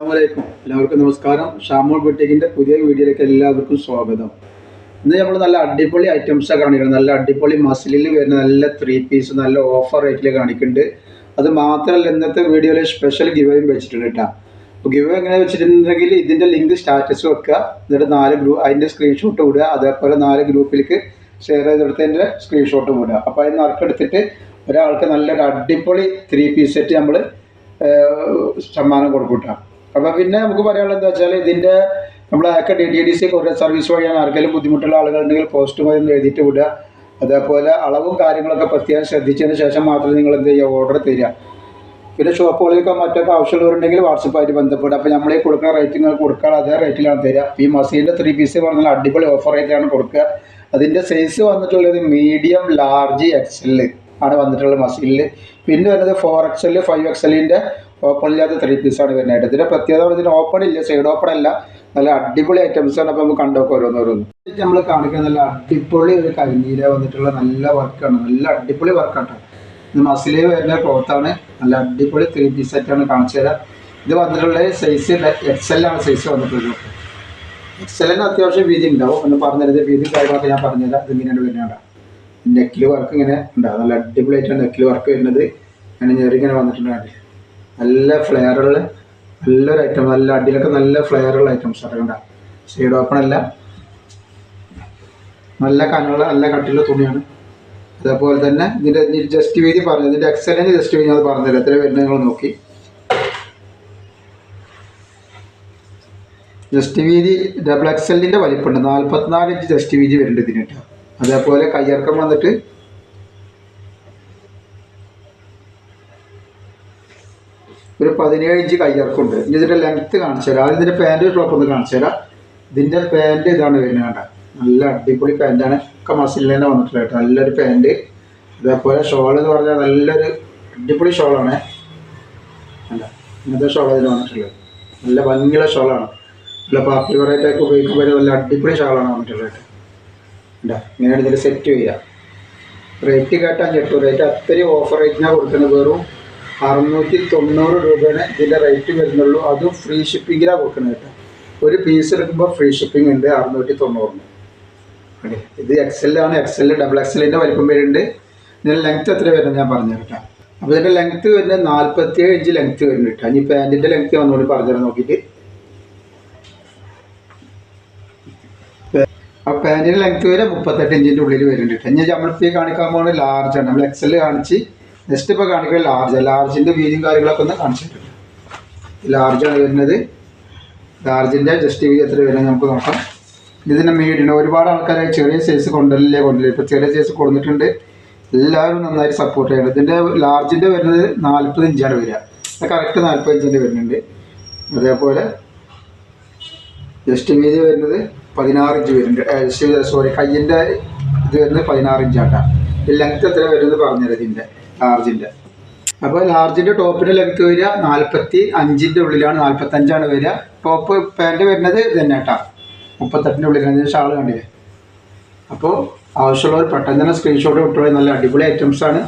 അസ്സലാമലൈക്കും എല്ലാവർക്കും നമസ്കാരം. ഷാമോൾ ബുട്ടീക്കിന്റെ പുതിയ വീഡിയോയിലേക്ക് എല്ലാവർക്കും സ്വാഗതം. ഇന്ന് നമ്മൾ നല്ല അടിപൊളി ഐറ്റംസ് കാണിക്കുന്നത്. നല്ല അടിപൊളി മസിലിൽ വരുന്ന നല്ല ത്രീ പീസ് നല്ല ഓഫർ റേറ്റിൽ കാണിക്കുന്നുണ്ട്. അത് മാത്രമല്ല ഇന്നത്തെ വീഡിയോയിൽ സ്പെഷ്യൽ ഗിവേയും വെച്ചിട്ടുണ്ട് കേട്ടോ. അപ്പോൾ ഗിവ് എങ്ങനെ വെച്ചിട്ടുണ്ടെങ്കിൽ ഇതിന്റെ ലിങ്ക് സ്റ്റാറ്റസ് വെക്കുക. എന്നിട്ട് നാല് ഗ്രൂപ്പ് അതിന്റെ സ്ക്രീൻഷോട്ട് വിടുക അതേപോലെ നാല് ഗ്രൂപ്പിലേക്ക് ഷെയർ ചെയ്തെടുത്തതിന്റെ സ്ക്രീൻഷോട്ട് വിടുക അപ്പോൾ അതിന് നറുക്കെടുത്തിട്ട് ഒരാൾക്ക് നല്ലൊരു അടിപൊളി ത്രീ പീസ് സെറ്റ് നമ്മൾ സമ്മാനം കൊടുക്കൂട്ടാ അപ്പോൾ പിന്നെ നമുക്ക് പറയാനുള്ളത് എന്താ വെച്ചാൽ ഇതിന്റെ നമ്മൾ ഒക്കെ ഡി ഡി സി കുറേ സർവീസ് വഴിയാണ് ആർക്കെങ്കിലും ബുദ്ധിമുട്ടുള്ള ആളുകളുണ്ടെങ്കിൽ പോസ്റ്റ് മതി ഒന്ന് എഴുതിയിട്ട് വിടുക. അതേപോലെ അളവും കാര്യങ്ങളൊക്കെ പ്രത്യേകം ശ്രദ്ധിച്ചതിന് ശേഷം മാത്രമേ നിങ്ങൾ എന്ത് ചെയ്യുക? ഓർഡർ തരിക. പിന്നെ ഷോപ്പുകളിലൊക്കെ മറ്റൊക്കെ ആവശ്യമുള്ളവരുണ്ടെങ്കിൽ വാട്സപ്പായിട്ട് ബന്ധപ്പെടുക. അപ്പോൾ നമ്മൾ ഈ കൊടുക്കുന്ന റേറ്റ് കൊടുക്കുക അതേ റേറ്റിലാണ് തരിക. ഈ മസീന്റെ ത്രീ പീസ് പറഞ്ഞാൽ അടിപൊളി ഓഫർ റേറ്റിലാണ് കൊടുക്കുക. അതിന്റെ സൈസ് വന്നിട്ടുള്ളത് മീഡിയം ലാർജ് എക്സൽ ആണ് വന്നിട്ടുള്ളത് മസീലിൽ പിന്നെ വരുന്നത് ഫോർ എക്സൽ ഫൈവ് എക്സലിന്റെ ഓപ്പൺ ഇല്ലാത്ത ത്രീ പീസാണ് വരുന്നത്. ഇതിന്റെ പ്രത്യേകത ഇതിന് ഓപ്പൺ ഇല്ല സൈഡ് ഓപ്പൺ അല്ല. നല്ല അടിപൊളി ഐറ്റംസ് ആണ് അപ്പോൾ നമുക്ക് കണ്ടോക്കെ ഓരോന്നോരോന്ന്. നമ്മൾ കാണിക്കുന്ന നല്ല അടിപൊളി ഒരു കരിനീല വന്നിട്ടുള്ള നല്ല വർക്കാണ് നല്ല അടിപൊളി വർക്കാട്ടോ ഇത് മസിലേ വരുന്ന ക്ലോത്താണ് നല്ല അടിപൊളി ത്രീ പീസ് സെറ്റാണ് കാണിച്ചു തരാം. ഇത് വന്നിട്ടുള്ള സൈസ് എക്സൽ ആണ് സൈസ് വന്നിട്ടുള്ളത്. എക്സലിന് അത്യാവശ്യം വീതി ഉണ്ടാവും. എന്ന് പറഞ്ഞത് വീതി കാര്യങ്ങളൊക്കെ ഞാൻ പറഞ്ഞുതരാം. ഇത് ഇങ്ങനെയാണ് വരുന്നത്. നെക്കിൽ വർക്ക് ഇങ്ങനെ ഉണ്ടാവും. നല്ല അടിപൊളി അടിപൊളിയായിട്ടാണ് നെക്കിൽ വർക്ക് വരുന്നത്. അങ്ങനെ ഞെറിങ്ങനെ വന്നിട്ടുണ്ട്? നല്ല ഫ്ലെയറുള്ള നല്ലൊരു ഐറ്റം നല്ല അടിയിലൊക്കെ നല്ല ഫ്ലെയറുള്ള ഐറ്റംസ് അറിയണ്ട സൈഡ് ഓപ്പൺ അല്ല. നല്ല കനുള്ള നല്ല കട്ടിയുള്ള തുണിയാണ്. അതേപോലെ തന്നെ ഇതിന്റെ ജസ്റ്റ് വീതി പറഞ്ഞു ഇതിന്റെ എക്സലന്റ് ജസ്റ്റ് വീതി അത് പറഞ്ഞുതരാം എത്ര വരുന്നത് നിങ്ങൾ നോക്കി. ജസ്റ്റ് വീതി ഡബിൾ എക്സലിന്റെ വലിപ്പമുണ്ട്. നാൽപ്പത്തിനാല് ഇഞ്ച് ജസ്റ്റ് വീതി വരുന്നുണ്ട് ഇതിന് കേട്ടോ. അതേപോലെ കയ്യിറക്കം വന്നിട്ട് പതിനേഴ് ഇഞ്ച് കയ്യർക്കുണ്ട് ഇനി ഇതിന്റെ ലെങ്ത്ത് കാണിച്ചു തരാം. ആദ്യം പാന്റ് ടോപ്പ് ഒന്ന് കാണിച്ചു തരാം. ഇതിന്റെ പാന്റ് ഇതാണ് വരുന്നത് കണ്ട? നല്ല അടിപൊളി പാന്റാണ് ഒക്കെ മസിലിൽ തന്നെ വന്നിട്ടുള്ളത് കേട്ടോ. നല്ലൊരു പാന്റ് അതേപോലെ ഷോൾ എന്ന് പറഞ്ഞാൽ നല്ലൊരു അടിപൊളി ഷോളാണ് അല്ല ഇങ്ങനത്തെ ഷോൾ അതിന് വന്നിട്ടുള്ളത്. നല്ല ഭംഗിയുള്ള ഷോളാണ് നല്ല പാർട്ടി വെറൈറ്റൊക്കെ ഉപയോഗിക്കുമ്പോൾ നല്ല അടിപൊളി ഷോളാണ് വന്നിട്ടുള്ളത് ഉണ്ടാ ഇങ്ങനെയാണ് ഇതിൽ സെറ്റ് ചെയ്യുക. റേറ്റ് കേട്ടാൽ ഞെട്ടു. റേറ്റ് അത്രയും ഓഫർ റേറ്റിനാണ് കൊടുക്കുന്നത് വെറും അറുന്നൂറ്റി തൊണ്ണൂറ് രൂപയാണ് ഇതിന്റെ റേറ്റ് വരുന്നുള്ളൂ. അതും ഫ്രീ ഷിപ്പിങ്ങിലാണ് കൊടുക്കുന്നത് കേട്ടോ. ഒരു പീസ് എടുക്കുമ്പോൾ ഫ്രീ ഷിപ്പിംഗ് ഉണ്ട് അറുന്നൂറ്റി തൊണ്ണൂറിന് ഇത് എക്സെല്ലാണ് എക്സൽ ഡബിൾ എക്സെല്ലിന്റെ വലിപ്പം വരുന്നുണ്ട്. ഇതിന്റെ ലെങ്ത്ത് എത്ര വരുന്നത് ഞാൻ പറഞ്ഞു കേട്ടോ. അപ്പോൾ ഇതിന്റെ ലെങ്ത്ത് വരുന്നത് നാൽപ്പത്തിയേഴ് ഇഞ്ച് ലെങ്ത്ത് വരുന്നുണ്ട് കേട്ടോ. ഇനി പാന്റിന്റെ ലെങ്ത്ത് വന്നുകൊണ്ട് പറഞ്ഞു നോക്കിയിട്ട്. ആ പാന്റിന്റെ ലെങ്ത്ത് വരെ മുപ്പത്തെട്ട് ഇഞ്ചിന്റെ ഉള്ളിൽ വരുന്നുണ്ട് കേട്ടോ. ഇനി നമ്മളിപ്പോൾ കാണിക്കാൻ പോകുന്നത് ലാർജ് ആണ്. നമ്മൾ എക്സൽ കാണിച്ച് നെക്സ്റ്റ് ഇപ്പോൾ കാണിക്കുക ലാർജ് ലാർജിന്റെ വീതിയും കാര്യങ്ങളൊക്കെ ഒന്ന് കാണിച്ചിട്ടുണ്ട്. ലാർജാണ് വരുന്നത്. ലാർജിന്റെ ജസ്റ്റ് വീതി എത്ര വരുന്നത് നമുക്ക് നോക്കാം. ഇതിന്റെ മീഡിയം ഒരുപാട് ആൾക്കാരെ ചെറിയ സൈസ് കൊണ്ടല്ലേ കൊണ്ടല്ലേ ഇപ്പോൾ ചെറിയ സൈസ് കൊടുത്തിട്ടുണ്ട്. എല്ലാവരും നന്നായിട്ട് സപ്പോർട്ട് ചെയ്യണം. ഇതിന്റെ ലാർജിന്റെ വരുന്നത് നാൽപ്പത് ഇഞ്ചാണ് വരിക. കറക്റ്റ് നാൽപ്പത് ഇഞ്ചിന്റെ വരുന്നുണ്ട്. അതേപോലെ ജസ്റ്റ് വീതി വരുന്നത് പതിനാറ് ഇഞ്ച് വരുന്നുണ്ട്. സോറി കയ്യിന്റെ ഇത് വരുന്നത് പതിനാറ് ഇഞ്ചാട്ടാ ഈ ലെങ്ത് എത്ര വരുന്നത് പറഞ്ഞുതരാം ഇതിന്റെ ലാർജിന്റെ അപ്പോൾ ലാർജിന്റെ ടോപ്പിന്റെ ലെങ്ത് വരിക നാൽപ്പത്തി അഞ്ചിന്റെ ഉള്ളിലാണ് നാൽപ്പത്തഞ്ചാണ് വരിക. ടോപ്പ് പാന്റ് വരുന്നത് തന്നെ കേട്ടോ. മുപ്പത്തെട്ടിന്റെ ഉള്ളിലാണ് ഷാൾ കണ്ടില്ലേ? അപ്പോൾ ആവശ്യമുള്ളവർ പെട്ടെന്ന് തന്നെ സ്ക്രീൻഷോട്ട് വിട്ടോളി നല്ല അടിപൊളി ഐറ്റംസ് ആണ്.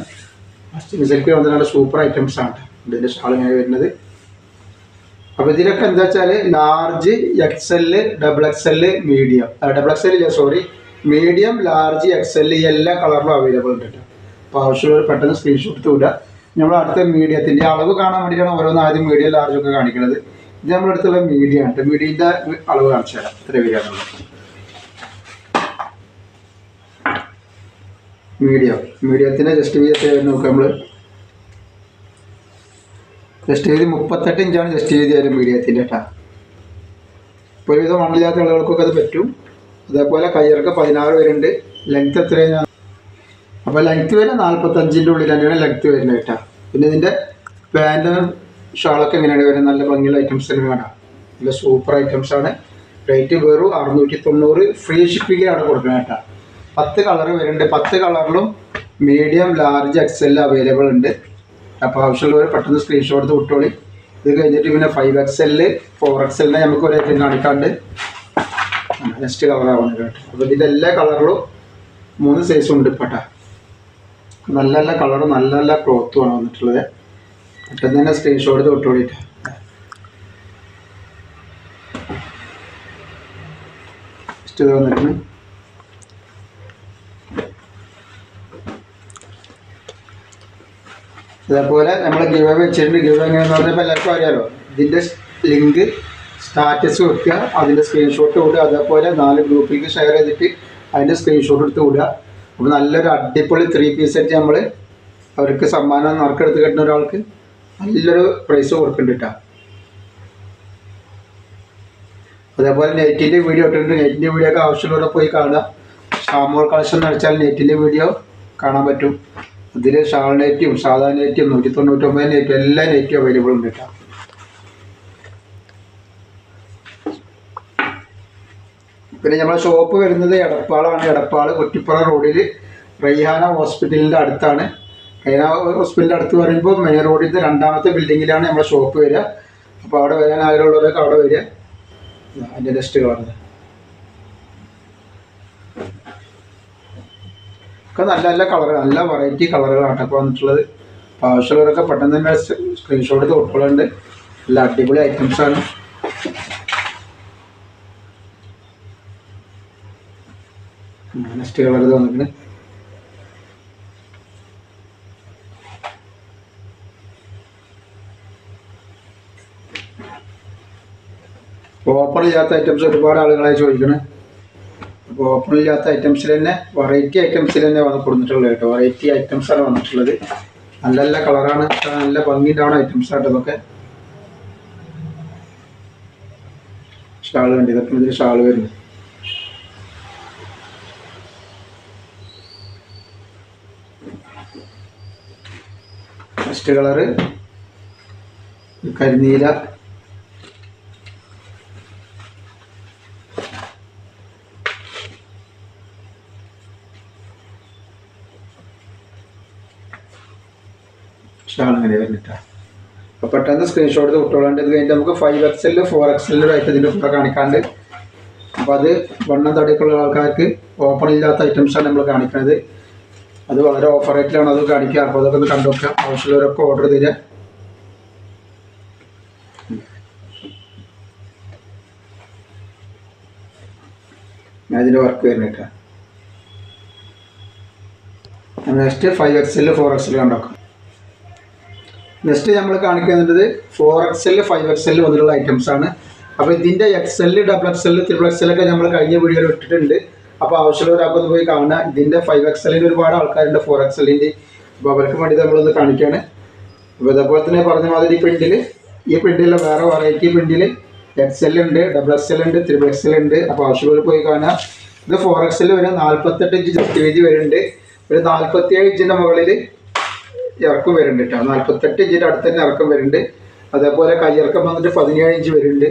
സെൽഫി വന്നിട്ട് നല്ല സൂപ്പർ ഐറ്റംസ് ആണ് ഇതിന്റെ ഇതിന്റെ ഷാൾ ഇങ്ങനെ വരുന്നത്. അപ്പോൾ ഇതിലൊക്കെ എന്താ വെച്ചാൽ large X L double X L medium double X L sorry medium large X L എല്ലാ കളറിലും അവൈലബിൾ ഉണ്ട് കേട്ടോ. അപ്പോൾ ആവശ്യമുള്ളവർ പെട്ടെന്ന് സ്ക്രീൻഷോട്ട് തൂല നമ്മൾ അടുത്ത മീഡിയത്തിന്റെ അളവ് കാണാൻ വേണ്ടിയിട്ടാണ് ഓരോന്ന് ആദ്യം മീഡിയ ലാർജ് ഒക്കെ കാണിക്കുന്നത്. ഇത് നമ്മുടെ അടുത്തുള്ള മീഡിയ ആണ് മീഡിയന്റെ അളവ് കാണിച്ചു തരാം. ഇത്ര വരികയാണുള്ളത് മീഡിയം മീഡിയത്തിന്റെ ജസ്റ്റ് വീതി നോക്കുക നമ്മൾ ജസ്റ്റ് വീതി മുപ്പത്തെട്ട് ഇഞ്ചാണ് ജസ്റ്റ് വീതി ആയാലും മീഡിയത്തിന്റെ കേട്ടോ ഇപ്പോൾ ഒരുവിധം മണ്ണില്ലാത്ത ആളുകൾക്കൊക്കെ അത് പറ്റും. അതേപോലെ കയ്യിറക്കം പതിനാറ് പേരുണ്ട്. ലെങ്ത് എത്രയാണ് അപ്പോൾ ലെങ്ത് വരെ നാൽപ്പത്തഞ്ചിന്റെ ഉള്ളിൽ തന്നെയാണ് ലെങ്ത് വരുന്നത് കേട്ടോ. പിന്നെ ഇതിന്റെ പാന്റ് ഷാളൊക്കെ എങ്ങനെയാണ് വരുന്നത്? നല്ല ഭംഗിയുള്ള ഐറ്റംസ് തന്നെ കാണാം. നല്ല സൂപ്പർ ഐറ്റംസ് ആണ്. റേറ്റ് വെറും അറുന്നൂറ്റി തൊണ്ണൂറ് ഫ്രീ ഷിപ്പിങ്ങിലാണ് കൊടുക്കുന്നത് കേട്ടോ. പത്ത് കളർ വരുന്നുണ്ട്. പത്ത് കളറിലും മീഡിയം ലാർജ് എക്സൽ അവൈലബിൾ ഉണ്ട്. അപ്പോൾ ആവശ്യമുള്ളവർ പെട്ടെന്ന് സ്ക്രീൻഷോട്ട് എടുത്ത് വിട്ടോളി. ഇത് കഴിഞ്ഞിട്ട് പിന്നെ ഫൈവ് എക്സെൽ ഫോർ എക്സെലിനെ നമുക്ക് ഒരേ ഐറ്റം കാണിക്കാണ്ട് നെക്സ്റ്റ് കളറാവുന്നത് കേട്ടോ. അപ്പോൾ ഇതിന്റെ എല്ലാ കളറിലും മൂന്ന് സൈസും ഉണ്ട് ഇപ്പോട്ടാ നല്ല നല്ല കളറും നല്ല നല്ല ക്ലോത്തും ആണ് വന്നിട്ടുള്ളത്. പെട്ടെന്ന് തന്നെ സ്ക്രീൻഷോട്ട് തൊട്ട് കൂടിയിട്ട് ഇഷ്ടം അതേപോലെ നമ്മൾ ഗിവ് വെച്ചിട്ടുണ്ട്. ഗിവ് എങ്ങനെയെന്ന് പറഞ്ഞപ്പോൾ എല്ലാവർക്കും അറിയാലോ. ഇതിന്റെ ലിങ്ക് സ്റ്റാറ്റസ് വെക്കുക അതിന്റെ സ്ക്രീൻഷോട്ട് കൂടുക അതേപോലെ നാല് ഗ്രൂപ്പിലേക്ക് ഷെയർ ചെയ്തിട്ട് അതിന്റെ സ്ക്രീൻഷോട്ട് എടുത്ത് കൂടുക അപ്പോൾ നല്ലൊരു അടിപൊളി ത്രീ പീസ് സെറ്റ് നമ്മൾ അവർക്ക് സമ്മാനം നറുക്കെടുത്ത് കിട്ടുന്ന ഒരാൾക്ക് നല്ലൊരു പ്രൈസ് കൊടുക്കുന്നുണ്ട് കേട്ടോ അതേപോലെ നെറ്റിന്റെ വീഡിയോ ഇട്ടിട്ടുണ്ട്. നെറ്റിന്റെ വീഡിയോ ഒക്കെ ആവശ്യമുള്ളവരെ പോയി കാണുക. ഷാമോൾ കളക്ഷൻ എന്ന് വെച്ചാൽ നെറ്റിന്റെ വീഡിയോ കാണാൻ പറ്റും. ഇതിൽ ഷാൾ നെറ്റും സാധാ നെറ്റും നൂറ്റി തൊണ്ണൂറ്റൊമ്പത് നെറ്റും എല്ലാ നെറ്റും അവൈലബിൾ ഉണ്ട് കേട്ടോ പിന്നെ നമ്മളെ ഷോപ്പ് വരുന്നത് എടപ്പാളാണ്. എടപ്പാൾ കുറ്റിപ്പുറ റോഡിൽ റയ്ഹാന ഹോസ്പിറ്റലിന്റെ അടുത്താണ്. റയ്ഹാന ഹോസ്പിറ്റലിന്റെ അടുത്ത് പറയുമ്പോൾ മെയിൻ റോഡിന്റെ രണ്ടാമത്തെ ബിൽഡിങ്ങിലാണ് നമ്മളെ ഷോപ്പ് വരിക. അപ്പോൾ അവിടെ വരാൻ ആഗ്രഹമുള്ളവരൊക്കെ അവിടെ വരിക. അതിന്റെ നെക്സ്റ്റ് കളർ ഒക്കെ നല്ല നല്ല കളർ നല്ല വെറൈറ്റി കളറുകളാണ് ഇപ്പോൾ വന്നിട്ടുള്ളത്. അപ്പോൾ ആവശ്യമുള്ളവരൊക്കെ പെട്ടെന്ന് തന്നെ സ്ക്രീൻഷോട്ട് എടുത്ത് ഉൾക്കൊള്ളുന്നുണ്ട് നല്ല അടിപൊളി ഐറ്റംസാണ് നെക്സ്റ്റ് കളർ ഇത് ഓപ്പൺ ഇല്ലാത്ത ഐറ്റംസ് ഒരുപാട് ആളുകളായി ചോദിക്കണേ. അപ്പോൾ ഓപ്പൺ ഇല്ലാത്ത ഐറ്റംസിൽ തന്നെ വെറൈറ്റി ഐറ്റംസിൽ തന്നെ വന്ന് കൊടുത്തിട്ടുള്ളത് കേട്ടോ വെറൈറ്റി ഐറ്റംസാണ് വന്നിട്ടുള്ളത്. നല്ല നല്ല കളറാണ് നല്ല ഭംഗിയിട്ടാണ് ഐറ്റംസ് ആയിട്ട് ഇതൊക്കെ. ഷാൾ കണ്ടി ഇതൊക്കെ ഇതിൽ ഷാൾ വരുന്നു. ഫസ്റ്റ് കളറ് കരിനീല. അങ്ങനെ വരുന്നിട്ടാ അപ്പോൾ പെട്ടെന്ന് സ്ക്രീൻഷോട്ട് എടുത്ത് ഇത് കഴിഞ്ഞിട്ട് നമുക്ക് ഫൈവ് എക്സലിൽ ഫോർ എക്സലിൽ ഐറ്റം ഇതിന്റെ കൂടെ കാണിക്കാണ്ട്. അപ്പോൾ അത് വണ്ണം തടിയൊക്കെയുള്ള ആൾക്കാർക്ക് ഓപ്പൺ ഇല്ലാത്ത ഐറ്റംസാണ് നമ്മൾ കാണിക്കുന്നത് അത് വളരെ ഓഫർ റേറ്റിലാണ് അത് കാണിക്കുക അപ്പോൾ അതൊക്കെ ഒന്ന് കണ്ടു നോക്കാം ആവശ്യമുള്ളവരൊക്കെ ഓർഡർ ഞാൻ ഇതിന്റെ work വരുന്നിട്ടാ. Next five XL four XL കണ്ടോക്കാം next നമ്മൾ കാണിക്കുന്നത് ഫോർ എക്സൽ ഫൈവ് എക്സൽ മുതലുള്ള ഐറ്റംസ് ആണ്. അപ്പോൾ ഇതിന്റെ എക്സൽ ഡബിൾ എക്സൽ ത്രിബിൾ എക്സലൊക്കെ നമ്മൾ കഴിഞ്ഞ വീഡിയോയിൽ ഇട്ടിട്ടുണ്ട്. അപ്പോൾ ആവശ്യമുള്ള ഒരാൾക്കൊന്ന് പോയി കാണുക ഇതിന്റെ ഫൈവ് എക്സലിന്റെ ഒരുപാട് ആൾക്കാരുണ്ട് ഫോർ എക്സലിന്റെ അപ്പോൾ അവർക്ക് വേണ്ടി നമ്മളൊന്ന് കാണിക്കുകയാണ് അപ്പോൾ ഇതേപോലെ തന്നെ പറഞ്ഞ മാതിരി പ്രിന്റിൽ ഈ പ്രിന്റിലെ വേറെ വെറൈറ്റി പ്രിന്റിൽ എക്സൽ ഉണ്ട് ഡബിൾ എക്സൽ ഉണ്ട് ത്രിബിൾ എക്സൽ ഉണ്ട്. അപ്പോൾ ആവശ്യമുള്ള പോയി കാണുക. ഇത് ഫോർ എക്സൽ വരെ നാൽപ്പത്തെട്ട് ഇഞ്ച് ജസ്റ്റ് വീതി വരുന്നുണ്ട്. ഒരു നാൽപ്പത്തിയേഴ് ഇഞ്ചിന്റെ മുകളിൽ ഇറക്കം വരുന്നുണ്ട് കേട്ടോ. നാൽപ്പത്തെട്ട് ഇഞ്ചിന്റെ അടുത്ത് തന്നെ ഇറക്കം വരുന്നുണ്ട്. അതേപോലെ കയ്യിറക്കം വന്നിട്ട് പതിനേഴ് ഇഞ്ച് വരുന്നുണ്ട്.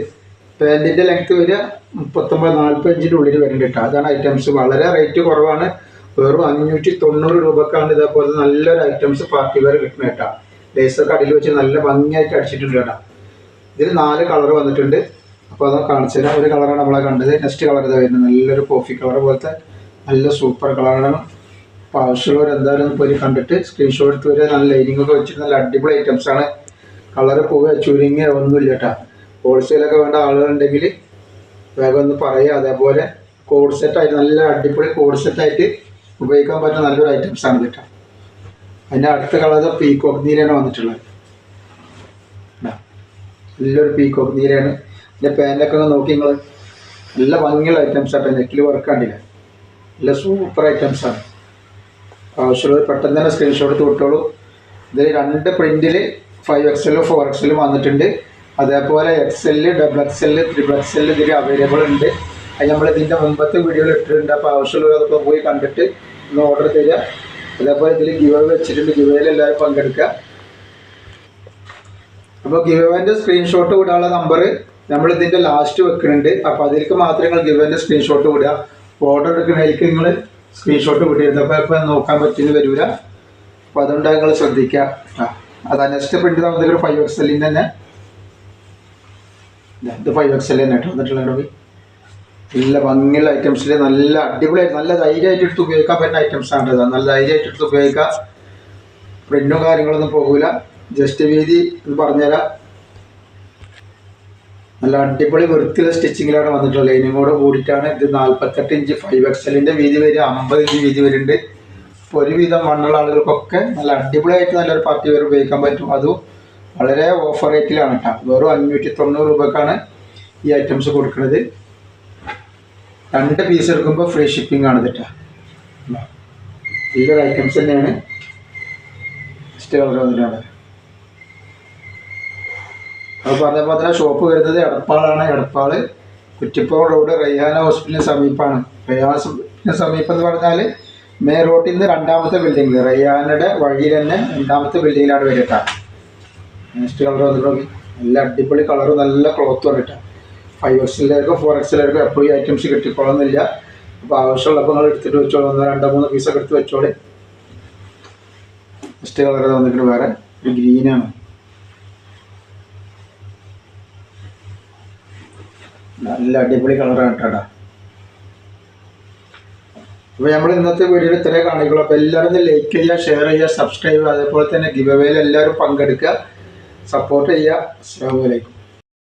പാന്റിന്റെ ലെങ്ത് വരിക മുപ്പത്തൊമ്പത് നാൽപ്പത്തഞ്ചിന്റെ ഉള്ളിൽ വരുന്നുണ്ട് കേട്ടോ. അതാണ് ഐറ്റംസ് വളരെ റേറ്റ് കുറവാണ്. വെറും അഞ്ഞൂറ്റി തൊണ്ണൂറ് രൂപക്കാണ് ഇതേപോലെ നല്ലൊരു ഐറ്റംസ് പാർട്ടി വെയർ കിട്ടുന്നത് കേട്ടോ. ലേസൊക്കെ അടിയിൽ വെച്ച് നല്ല ഭംഗിയായിട്ട് അടിച്ചിട്ടുണ്ട് കേട്ടോ. ഇതിൽ നാല് കളർ വന്നിട്ടുണ്ട്. അപ്പോൾ അത് കാണിച്ചു തരാം ഒരു കളറാണ് നമ്മളെ കണ്ടത്. നെക്സ്റ്റ് കളർ ഇതാ വരുന്നത്. നല്ലൊരു കോഫി കളർ പോലത്തെ നല്ല സൂപ്പർ കളറാണ് അപ്പോൾ ആവശ്യമുള്ളവർ എന്തായാലും പോയി കണ്ടിട്ട് സ്ക്രീൻഷോട്ട് എടുത്ത് വരിക നല്ല ലൈനിങ് ഒക്കെ വെച്ചിട്ട് നല്ല അടിപൊളി ഐറ്റംസ് ആണ്. കളർ പോവുക. ചുരുങ്ങിയ ഒന്നുമില്ല കേട്ടോ. ഹോൾസെയിലൊക്കെ വേണ്ട ആളുകളുണ്ടെങ്കിൽ വേഗം ഒന്ന് പറയുക. അതേപോലെ കോഡ് സെറ്റായിട്ട് നല്ല അടിപൊളി കോഡ് സെറ്റായിട്ട് ഉപയോഗിക്കാൻ പറ്റുന്ന നല്ലൊരു ഐറ്റംസ് ആണ് കേട്ടോ. അതിന്റെ അടുത്ത കളർ പീക്കോക്ക് നീരാണ് വന്നിട്ടുള്ളത്. നല്ലൊരു പീക്കോക്ക് നീരാണ് ഇതിന്റെ പാന്റൊക്കെ ഒന്ന് നോക്കി നിങ്ങൾ നല്ല ഭംഗിയുള്ള ഐറ്റംസ് ആട്ടോ. നെക്കിൽ വർക്ക് കണ്ടില്ല? നല്ല സൂപ്പർ ഐറ്റംസ് ആണ്. ആവശ്യമുള്ളത് പെട്ടെന്ന് തന്നെ സ്ക്രീൻഷോട്ട് എടുത്ത് വിട്ടോളൂ. ഇതിൽ രണ്ട് പ്രിന്റിൽ ഫൈവ് എക്സലും ഫോർ എക്സലും വന്നിട്ടുണ്ട്. അതേപോലെ XL double XL triple XL ഇതിൽ അവൈലബിൾ ഉണ്ട്. അത് നമ്മൾ ഇതിന്റെ മുമ്പത്തെ വീഡിയോയിൽ ഇട്ടിട്ടുണ്ട്. അപ്പോൾ ആവശ്യമുള്ളതൊക്കെ പോയി കണ്ടിട്ട് ഒന്ന് ഓർഡർ തരിക. അതേപോലെ ഇതിൽ ഗിവ് വെച്ചിട്ടുണ്ട്. ഗിവയിൽ എല്ലാവരും പങ്കെടുക്കുക. അപ്പോൾ ഗിവന്റെ സ്ക്രീൻഷോട്ട് വിടാനുള്ള നമ്പർ നമ്മൾ ഇതിന്റെ ലാസ്റ്റ് വെക്കുന്നുണ്ട്. അപ്പോൾ അതിലേക്ക് മാത്രം നിങ്ങൾ ഗിവന്റെ സ്ക്രീൻഷോട്ട് വിടുക. ഓർഡർ എടുക്കുന്നതിലേക്ക് നിങ്ങൾ സ്ക്രീൻഷോട്ട് വിടരുത് അപ്പോൾ ഇപ്പോൾ നോക്കാൻ പറ്റിയെന്ന് വരില്ല അപ്പോൾ അതുകൊണ്ട് നിങ്ങൾ ശ്രദ്ധിക്കുക. അത് നെക്സ്റ്റ് പ്രിന്റ് നമുക്ക് ഫൈവ് എക്സലിന്റെ തന്നെ. ഇത് ഫൈവ് എക്സ് എല്ലേ കേട്ടോ വന്നിട്ടുള്ള പോയി. നല്ല ഭംഗിയുള്ള ഐറ്റംസിൽ നല്ല അടിപൊളിയായിട്ട് നല്ല ധൈര്യമായിട്ട് എടുത്ത് ഉപയോഗിക്കാൻ പറ്റുന്ന ഐറ്റംസ് ആണ് നല്ല ധൈര്യമായിട്ട് എടുത്ത് ഉപയോഗിക്കാം. പ്രിന്റും കാര്യങ്ങളൊന്നും പോകില്ല ജസ്റ്റ് വീതി എന്ന് പറഞ്ഞുതരാം. നല്ല അടിപൊളി വൃത്തിയുള്ള സ്റ്റിച്ചിങ്ങിലാണ് വന്നിട്ടുള്ളത്. ലൈനിങ്ങോട് കൂടെ കൂടിയിട്ടാണ് ഇത് നാൽപ്പത്തെട്ട് ഇഞ്ച് ഫൈവ് എക്സലിന്റെ വീതി വരിക. അമ്പത് ഇഞ്ച് വീതി വരുന്നുണ്ട്. ഇപ്പോൾ ഒരുവിധം മണ്ണുള്ള ആളുകൾക്കൊക്കെ നല്ല അടിപൊളിയായിട്ട് നല്ലൊരു പാർട്ടി വെയർ ഉപയോഗിക്കാൻ പറ്റും. അതും വളരെ ഓഫർ റേറ്റിലാണ് കേട്ടോ വെറും അഞ്ഞൂറ്റി തൊണ്ണൂറ് രൂപക്കാണ് ഈ ഐറ്റംസ് കൊടുക്കുന്നത് രണ്ട് പീസ് എടുക്കുമ്പോൾ ഫ്രീ ഷിപ്പിംഗ് ആണ് കേട്ടോ നല്ലൊരു ഐറ്റംസ് തന്നെയാണ്. ഫസ്റ്റ് കളർ വന്നിട്ടാണ്. പറഞ്ഞ പോലെ തന്നെ ഷോപ്പ് വരുന്നത് എടപ്പാളാണ്. എടപ്പാൾ കുറ്റിപ്പുറം റോഡ് റയ്യാന ഹോസ്പിറ്റലിന് സമീപമാണ് റയ്യാന ഹോസ്പിറ്റലിന് സമീപം എന്ന് പറഞ്ഞാൽ മേ റോഡിൽ നിന്ന് രണ്ടാമത്തെ ബിൽഡിംഗ് റയ്യാനയുടെ വഴിയിൽ തന്നെ രണ്ടാമത്തെ ബിൽഡിങ്ങിലാണ് വരിക നെക്സ്റ്റ് കളർ വന്നിട്ടുണ്ട് നല്ല അടിപൊളി കളർ നല്ല ക്ലോത്ത് വന്നിട്ടാണ് ഫൈവ് എക്സിലായിരിക്കും ഫോർ എക്സിലായിരിക്കും എപ്പോഴും ഈ ഐറ്റംസ് കിട്ടിക്കൊള്ളുന്നില്ല. അപ്പോൾ ആവശ്യമുള്ളപ്പോൾ നിങ്ങൾ എടുത്തിട്ട് വെച്ചോളൂ. ഒന്നോ രണ്ടോ മൂന്ന് പീസൊക്കെ എടുത്ത് വെച്ചോളി. നെക്സ്റ്റ് കളർ വന്നിട്ട് വേറെ? ഒരു ഗ്രീനാണ് നല്ല അടിപൊളി കളറാണ് കേട്ടോ. അപ്പോൾ നമ്മൾ ഇന്നത്തെ വീഡിയോയിൽ ഇത്രേ കാണിക്കുള്ളൂ. അപ്പോൾ എല്ലാവരും ലൈക്ക് ചെയ്യുക ഷെയർ ചെയ്യുക സബ്സ്ക്രൈബ് ചെയ്യുക. അതേപോലെ തന്നെ ഗിവ് അവയിൽ എല്ലാവരും പങ്കെടുക്കുക. സപ്പോർട്ട് ചെയ്യുക. അസ്സാം വലൈക്കും